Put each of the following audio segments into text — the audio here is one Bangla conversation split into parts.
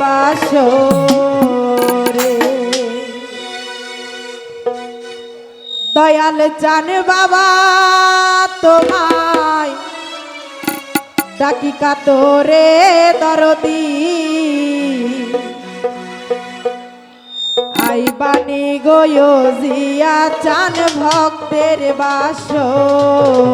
বাসো দয়াল চান বাবা তোমায়। ডাকি কাতরে দরদি। আইবানি গয়ো জিয়া চান ভক্তের বাসরে।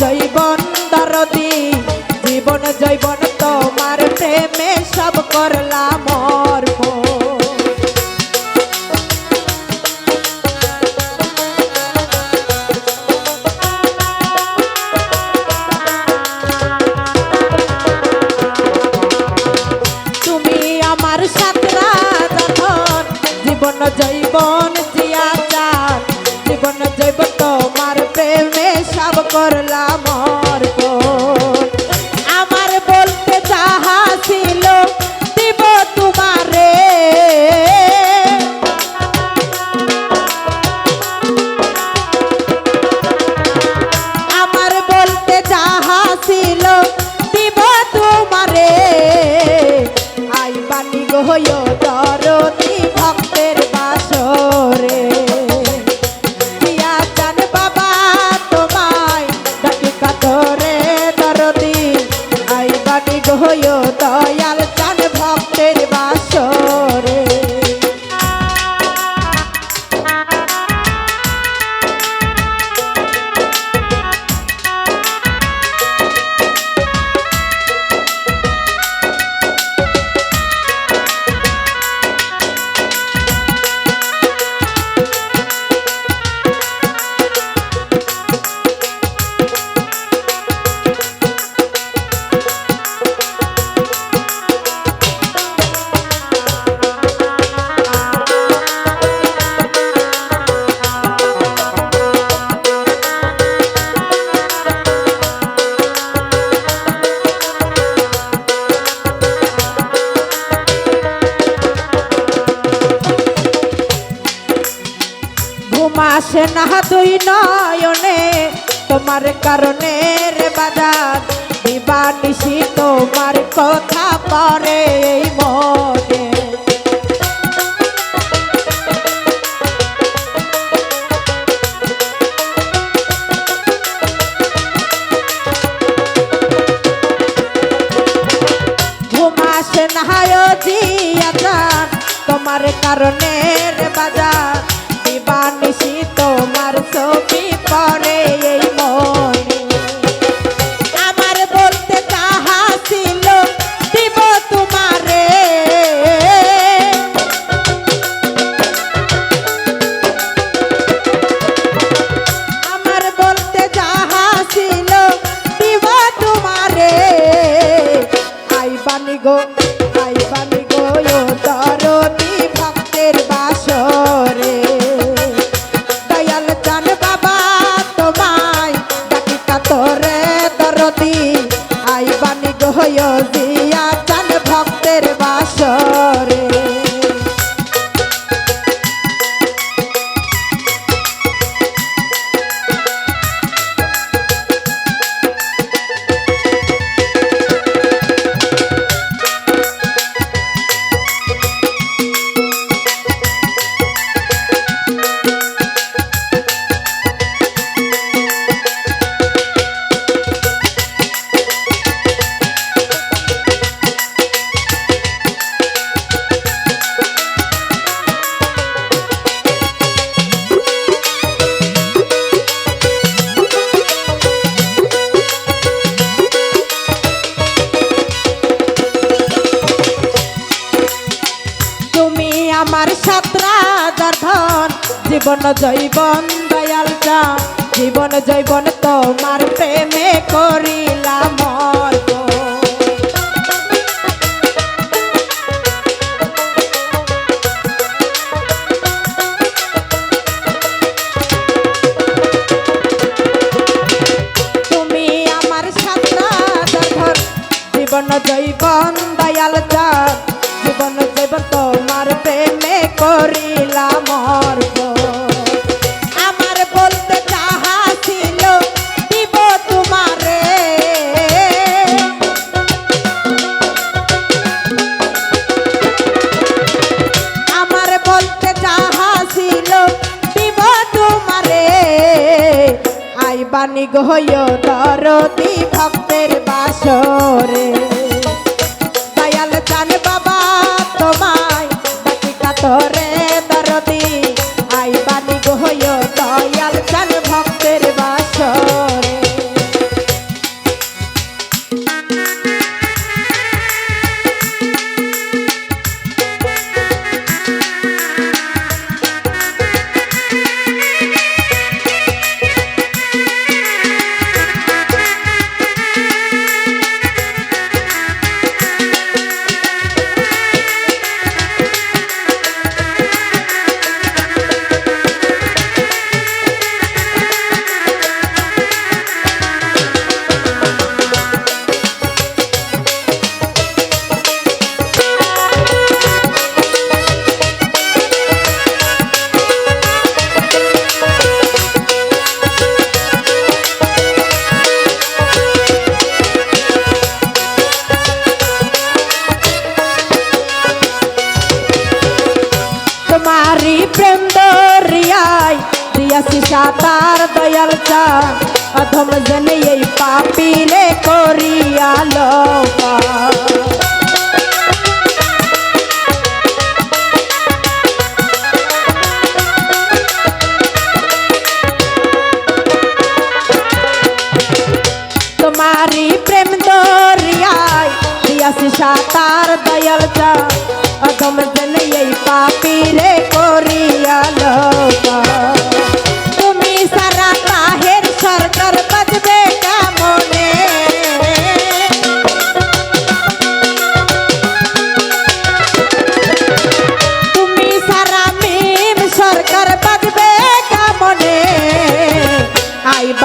যাইবা হয়ো না তুই নয়নে, তোমার কারণে রে বাজার। দিবানিসি তোমার কথা পরে মনে। ঘুমাস না জিয়া তোমার কারণে রে বাজার। পানি তোমার ছবি পরে এই মন। জীবন জৈবন দয়াল চা। জীবন জৈবন তোমার প্রেমে করিলাম আমার সাতরা জীবন জৈবন হইয় দিয়াছি সাতার দয়াল চা অধম জনে এই পাপিলে করিয়া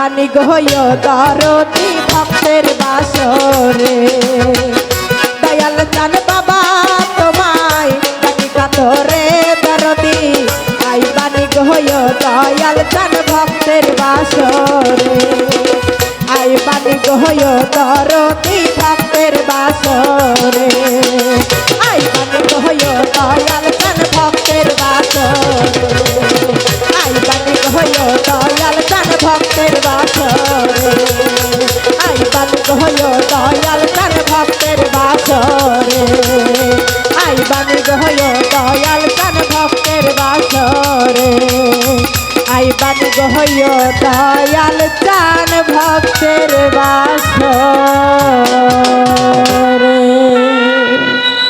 বাণী গহয় দরদি ভক্তের বাসরে। দয়াল চান বাবা তোমায় ডাকি কাতরে দরদি আই বাণী গহয় দয়াল চান ভক্তের বাসরে। আই বাণী গহয় দরদি ভক্তের বাসরে। আই বাণী দয়াল চান ভক্তের বাসরে। আই বাণী গহয় দয়াল চান ভক্তের বাসরে। আই বাণী গহয় দয়াল চান ভক্তের বাসরে।